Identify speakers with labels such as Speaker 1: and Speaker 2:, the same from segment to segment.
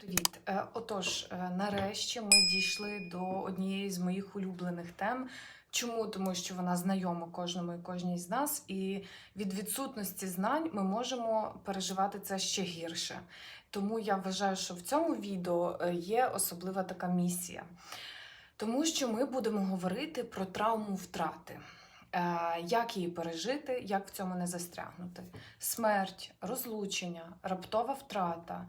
Speaker 1: Привіт! Е, Отож, е, нарешті ми дійшли до однієї з моїх улюблених тем. Чому? Тому що вона знайома кожному і кожній з нас, і від відсутності знань ми можемо переживати це ще гірше. Тому я вважаю, що в цьому відео е, є особлива така місія. Тому що ми будемо говорити про травму втрати. Як її пережити, як в цьому не застрягнути? Смерть, розлучення, раптова втрата,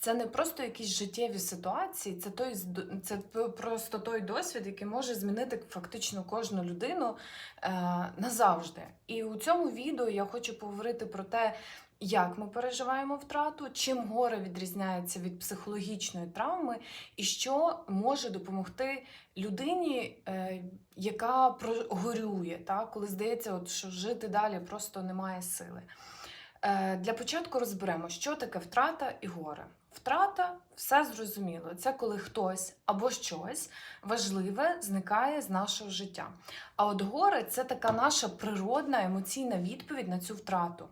Speaker 1: це не просто якісь життєві ситуації, це той це просто той досвід, який може змінити фактично кожну людину е, назавжди. І у цьому відео я хочу поговорити про те, як ми переживаємо втрату, чим горе відрізняється від психологічної травми, і що може допомогти людині, е, яка прогорює, та, коли здається, от, що жити далі просто немає сили. Е, Для початку розберемо, що таке втрата і горе. Втрата все зрозуміло. Це коли хтось або щось важливе зникає з нашого життя. А от горе це така наша природна емоційна відповідь на цю втрату.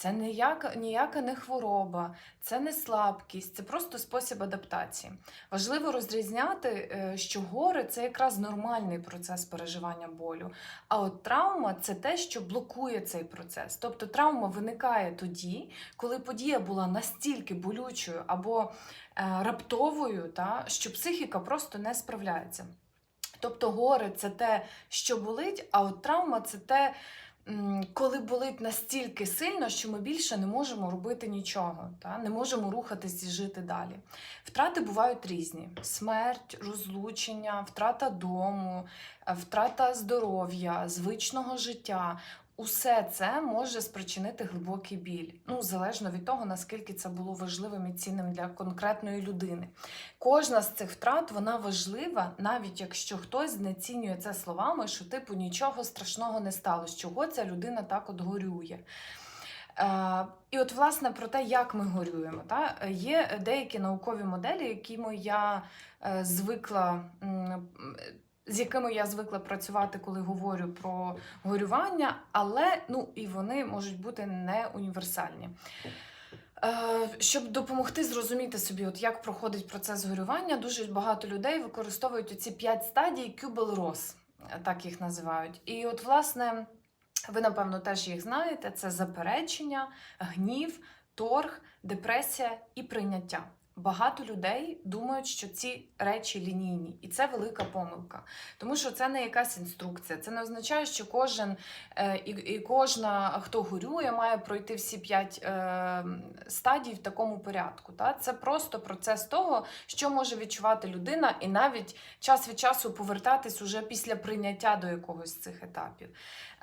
Speaker 1: Це ніяка, ніяка не хвороба, це не слабкість, це просто спосіб адаптації. Важливо розрізняти, е, що горе це якраз нормальний процес переживання болю. А от травма це те, що блокує цей процес. Тобто травма виникає тоді, коли подія була настільки болючою або е, раптовою, та, що психіка просто не справляється. Тобто горе це те, що болить, а от травма це те, коли болить настільки сильно, що ми більше не можемо робити нічого, та? не можемо рухатись і жити далі. Втрати бувають різні: смерть, розлучення, втрата дому, е, втрата здоров'я, звичного життя. Усе це може спричинити глибокий біль, ну залежно від того, наскільки це було важливим і цінним для конкретної людини. Кожна з цих втрат вона важлива, навіть якщо хтось знецінює це словами, що типу нічого страшного не сталося, чого ця людина так от горює. Е, і от, власне, про те, як ми горюємо. Та? Е, Є деякі наукові моделі, якими я е, звикла. м, З якими я звикла працювати, коли говорю про горювання, але ну і вони можуть бути не універсальні. Е, Щоб допомогти зрозуміти собі, от як проходить процес горювання, дуже багато людей використовують оці п'ять стадій Кюбел-Рос, так їх називають. І от, власне, ви, напевно, теж їх знаєте: це заперечення, гнів, торг, депресія і прийняття. Багато людей думають, що ці речі лінійні, і це велика помилка, тому що це не якась інструкція. Це не означає, що кожен е, і, і кожна, хто горює, має пройти всі п'ять е, стадій в такому порядку. Та? Це просто процес того, що може відчувати людина, і навіть час від часу повертатись уже після прийняття до якогось з цих етапів.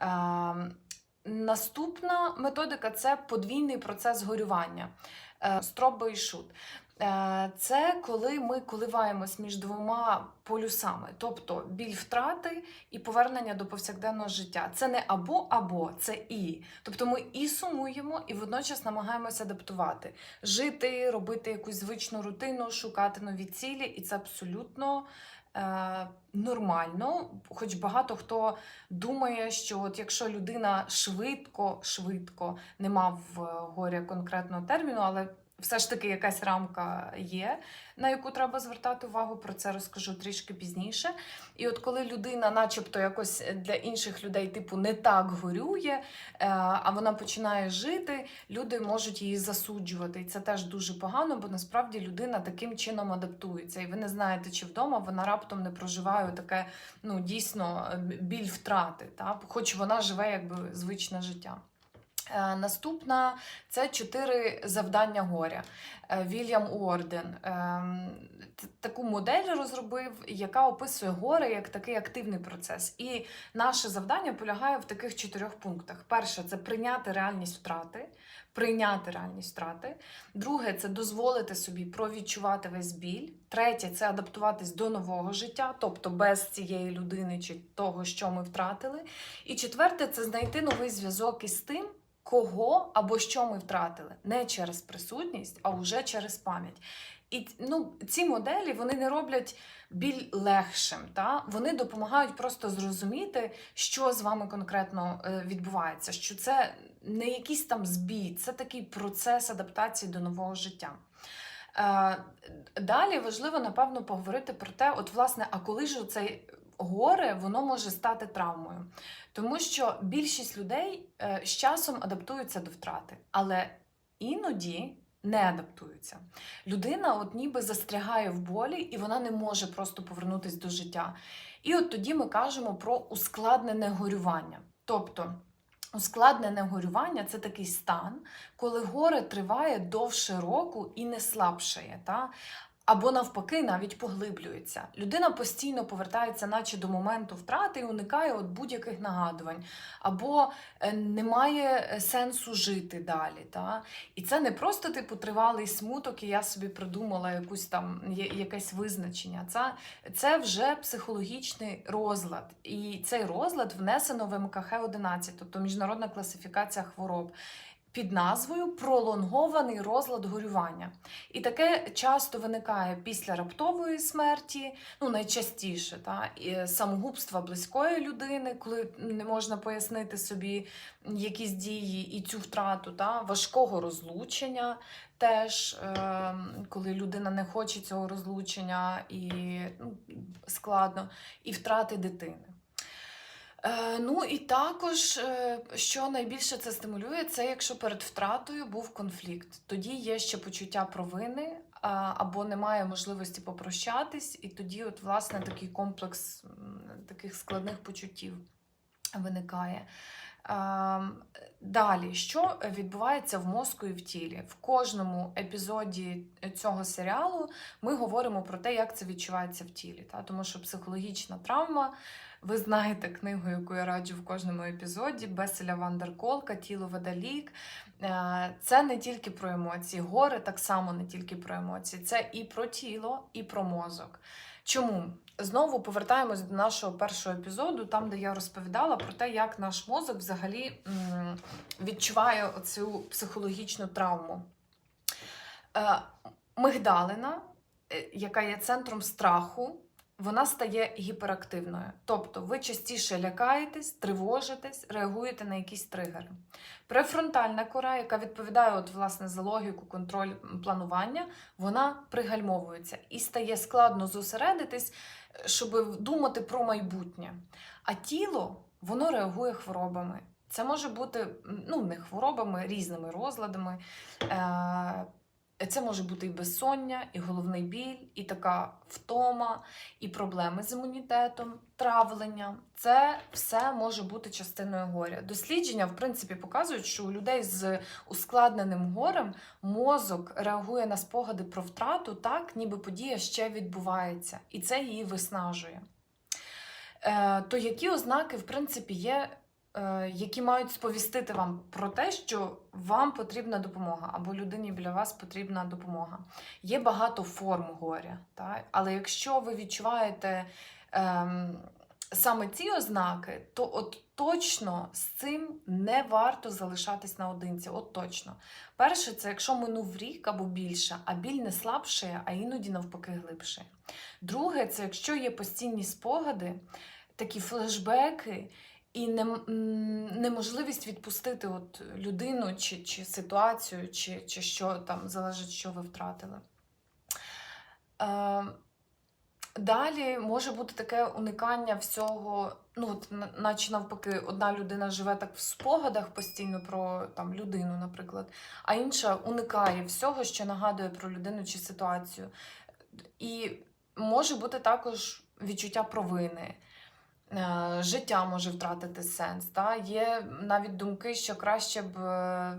Speaker 1: Е, Наступна методика це подвійний процес горювання. Е, Строба і шут. Е, Це коли ми коливаємось між двома полюсами, тобто біль втрати і повернення до повсякденного життя. Це не або-або, це і. Тобто ми і сумуємо, і водночас намагаємося адаптувати, жити, робити якусь звичну рутину, шукати нові цілі, і це абсолютно. е, Нормально, хоч багато хто думає, що от якщо людина швидко, швидко не мав е, горя конкретного терміну, але все ж таки якась рамка є, на яку треба звертати увагу. Про це розкажу трішки пізніше. І от коли людина, начебто, якось для інших людей, типу, не так горює, е, а вона починає жити, люди можуть її засуджувати. І це теж дуже погано, бо насправді людина таким чином адаптується. І ви не знаєте, чи вдома вона раптом не проживає таке ну, дійсно біль втрати, та? хоч вона живе якби звичне життя. Е, Наступна це чотири завдання горя. Е, Вільям Уорден ем, таку модель розробив, яка описує горе як такий активний процес. І наше завдання полягає в таких чотирьох пунктах: перше це прийняти реальність втрати, прийняти реальність втрати. Друге це дозволити собі провідчувати весь біль. Третє це адаптуватись до нового життя, тобто без цієї людини чи того, що ми втратили. І четверте це знайти новий зв'язок із тим кого або що ми втратили, не через присутність, а вже через пам'ять. І ну, ці моделі вони не роблять біль легшим, та? вони допомагають просто зрозуміти, що з вами конкретно е, відбувається, що це не якийсь там збій, це такий процес адаптації до нового життя. Е, Далі важливо, напевно, поговорити про те, от, власне, а коли ж це горе воно може стати травмою. Тому що більшість людей е, з часом адаптуються до втрати, але іноді не адаптуються. Людина от ніби застрягає в болі, і вона не може просто повернутися до життя. І от тоді ми кажемо про ускладнене горювання. Тобто, ускладнене горювання це такий стан, коли горе триває довше року і не слабшає. Та? Або навпаки, навіть поглиблюється. Людина постійно повертається, наче до моменту втрати, і уникає от будь-яких нагадувань, або е, немає е, сенсу жити далі. Та? І це не просто типу тривалий смуток, і я собі придумала якусь там якесь визначення. Це, це вже психологічний розлад. І цей розлад внесено в МКХ 11, тобто міжнародна класифікація хвороб. Під назвою пролонгований розлад горювання. І таке часто виникає після раптової смерті, ну найчастіше, та, і самогубства близької людини, коли не можна пояснити собі якісь дії і цю втрату, та, важкого розлучення, теж е, коли людина не хоче цього розлучення і ну, складно, і втрати дитини. Е, ну і також, е, що найбільше це стимулює, це якщо перед втратою був конфлікт. Тоді є ще почуття провини або немає можливості попрощатись, і тоді, от, власне, такий комплекс таких складних почуттів виникає. Ем, Далі, що відбувається в мозку і в тілі? В кожному епізоді цього серіалу ми говоримо про те, як це відчувається в тілі. Тому що психологічна травма, ви знаєте книгу, яку я раджу в кожному епізоді, Беселя Вандерколка, Тіло веде. Е, Це не тільки про емоції. Горе так само не тільки про емоції, це і про тіло, і про мозок. Чому? Знову повертаємось до нашого першого епізоду, там, де я розповідала про те, як наш мозок взагалі відчуває оцю психологічну травму. Е, Мигдалина, е, яка є центром страху, вона стає гіперактивною. Тобто ви частіше лякаєтесь, тривожитесь, реагуєте на якісь тригери. Префронтальна кора, яка відповідає от, власне, за логіку, контроль планування, вона пригальмовується і стає складно зосередитись, щоб думати про майбутнє. А тіло воно реагує хворобами. Це може бути ну, не хворобами, різними розладами. Це може бути і безсоння, і головний біль, і така втома, і проблеми з імунітетом, травлення. Це все може бути частиною горя. Дослідження, в принципі, показують, що у людей з ускладненим горем мозок реагує на спогади про втрату так, ніби подія ще відбувається, і це її виснажує. Е, то які ознаки, в принципі, є, які мають сповістити вам про те, що вам потрібна допомога, або людині біля вас потрібна допомога? Є багато форм горя, так? але якщо ви відчуваєте ем, саме ці ознаки, то от точно з цим не варто залишатись наодинці. От точно. Перше, це якщо минув рік або більше, а біль не слабшає, а іноді навпаки глибше. Друге, це якщо є постійні спогади, такі флешбеки. І нем- неможливість відпустити от людину чи, чи ситуацію, чи, чи що там залежить, що ви втратили. Е, далі може бути таке уникання всього, ну, от, наче навпаки, одна людина живе так в спогадах постійно про там, людину, наприклад, а інша уникає всього, що нагадує про людину чи ситуацію. І може бути також відчуття провини. Е, Життя може втратити сенс. Та? Є навіть думки, що краще б е,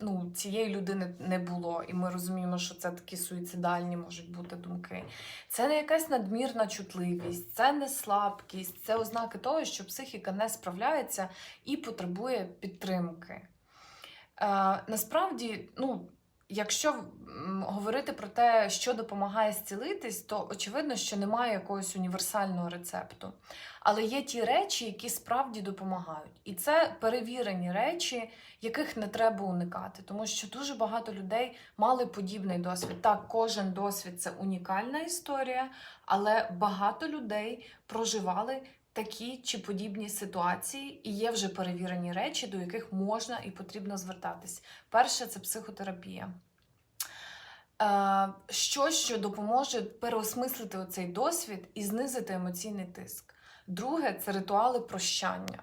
Speaker 1: ну, цієї людини не було. І ми розуміємо, що це такі суїцидальні можуть бути думки. Це не якась надмірна чутливість, це не слабкість, це ознаки того, що психіка не справляється і потребує підтримки. Е, насправді, ну, якщо говорити про те, що допомагає зцілитись, то очевидно, що немає якогось універсального рецепту. Але є ті речі, які справді допомагають. І це перевірені речі, яких не треба уникати. Тому що дуже багато людей мали подібний досвід. Так, кожен досвід це унікальна історія, але багато людей проживали такі чи подібні ситуації, і є вже перевірені речі, до яких можна і потрібно звертатись. Перше це психотерапія. е, щось, що допоможе переосмислити оцей досвід і знизити емоційний тиск. Друге це ритуали прощання.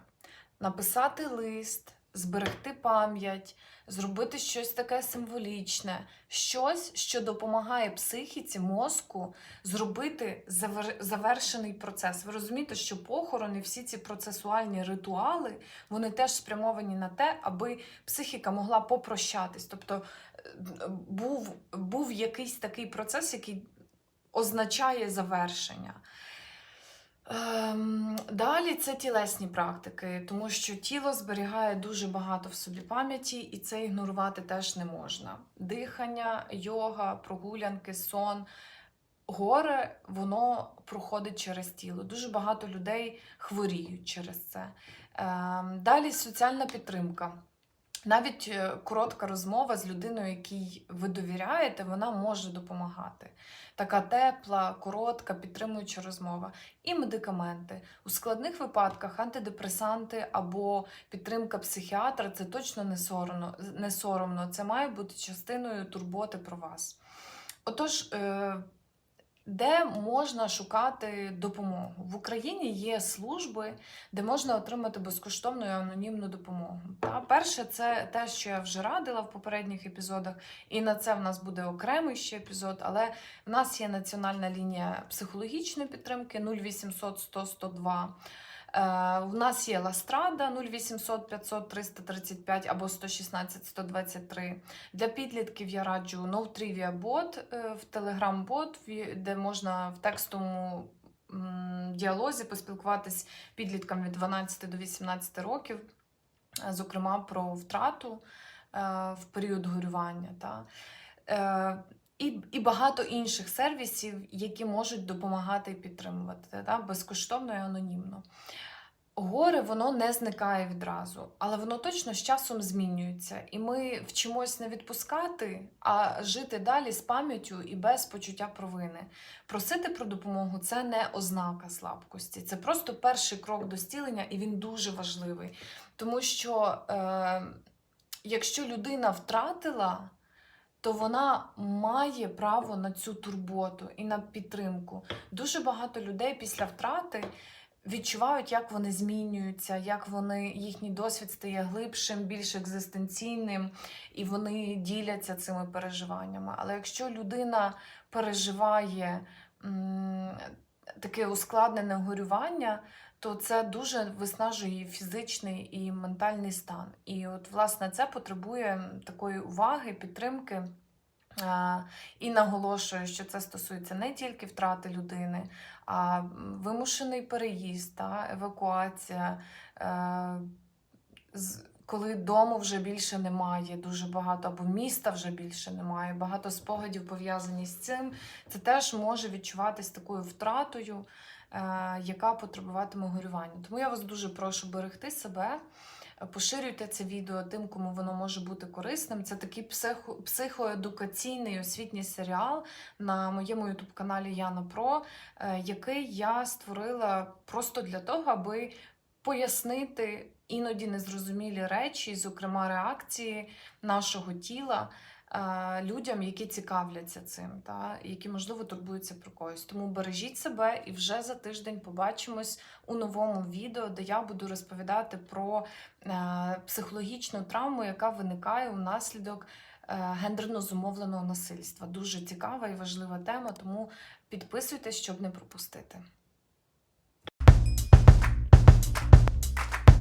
Speaker 1: Написати лист, зберегти пам'ять, зробити щось таке символічне, щось, що допомагає психіці, мозку зробити завер- завершений процес. Ви розумієте, що похорон і всі ці процесуальні ритуали вони теж спрямовані на те, аби психіка могла попрощатись. Тобто е, був, був якийсь такий процес, який означає завершення. Ем, далі це тілесні практики, тому що тіло зберігає дуже багато в собі пам'яті, і це ігнорувати теж не можна. Дихання, йога, прогулянки, сон. Горе воно проходить через тіло. Дуже багато людей хворіють через це. Ем, далі соціальна підтримка. Навіть е, коротка розмова з людиною, якій ви довіряєте, вона може допомагати. Така тепла, коротка, підтримуюча розмова. І медикаменти. У складних випадках антидепресанти або підтримка психіатра це точно не соромно. Не соромно. Це має бути частиною турботи про вас. Отож, е, де можна шукати допомогу? В Україні є служби, де можна отримати безкоштовну і анонімну допомогу. Та перше, це те, що я вже радила в попередніх епізодах, і на це в нас буде окремий ще епізод. Але в нас є національна лінія психологічної підтримки 0800 100 102. Е, У нас є Ластрада 0800 500 335 або 116 123. Для підлітків я раджу No бот е, в Telegram бот, де можна в текстовому діалозі поспілкуватись підліткам від 12 до 18 років, е, зокрема про втрату е, в період горювання. Та. І, і багато інших сервісів, які можуть допомагати і підтримувати та, безкоштовно і анонімно. Горе воно не зникає відразу, але воно точно з часом змінюється. І ми вчимось не відпускати, а жити далі з пам'яттю і без почуття провини. Просити про допомогу це не ознака слабкості, це просто перший крок до зцілення, і він дуже важливий. Тому що е, якщо людина втратила, то вона має право на цю турботу і на підтримку. Дуже багато людей після втрати відчувають, як вони змінюються, як вони їхній досвід стає глибшим, більш екзистенційним, і вони діляться цими переживаннями. Але якщо людина переживає таке ускладнене горювання, то це дуже виснажує її фізичний і ментальний стан. І от, власне, це потребує такої уваги, підтримки. І наголошую, що це стосується не тільки втрати людини, а вимушений переїзд, евакуація, е, коли дому вже більше немає, дуже багато, або міста вже більше немає, багато спогадів пов'язані з цим. Це теж може відчуватись такою втратою, е, яка потребуватиме горювання. Тому я вас дуже прошу берегти себе. Поширюйте це відео тим, кому воно може бути корисним. Це такий психо, психоедукаційний освітній серіал на моєму ютуб-каналі Яна Про, е, який я створила просто для того, аби пояснити іноді незрозумілі речі, зокрема реакції нашого тіла. е, Людям, які цікавляться цим, та які можливо турбуються про когось. Тому бережіть себе і вже за тиждень побачимось у новому відео, де я буду розповідати про е, психологічну травму, яка виникає внаслідок е, гендерно зумовленого насильства. Дуже цікава і важлива тема, тому підписуйтесь, щоб не пропустити.